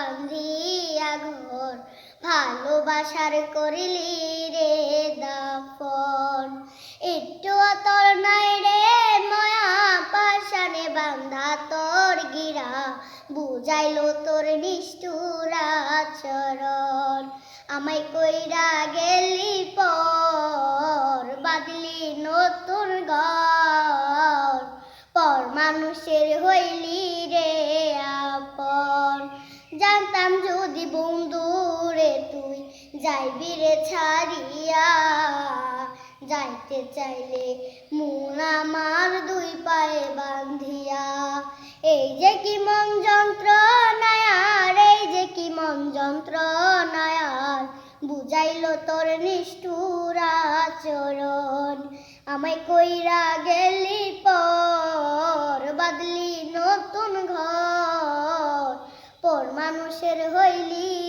বান্ধিয়া ঘর, ভালোবাসার করিলি রে দাফন। একটু তোর নাই রে ময়া পাশানে বান্ধা তোর গিরা, বুঝাইলো তোর নিষ্ঠুর আচরণ। আমায় কইরা গেলি পর বাদলি নতুন ঘর। পর মানুষের হইলি রে জানতাম যদি বন্ধু রে তুই যাইবি রে ছাড়িয়া, যাইতে চাইলে মন আমার দুই পায়ে বান্ধিয়া এই যে কি মন যন্ত্রণায়ার, এই যে কি মন যন্ত্রণায়ার, বুঝাইলো তোর নিষ্ঠুর আচরণ। আমায় কইরা গেলি মানুষের হইলি।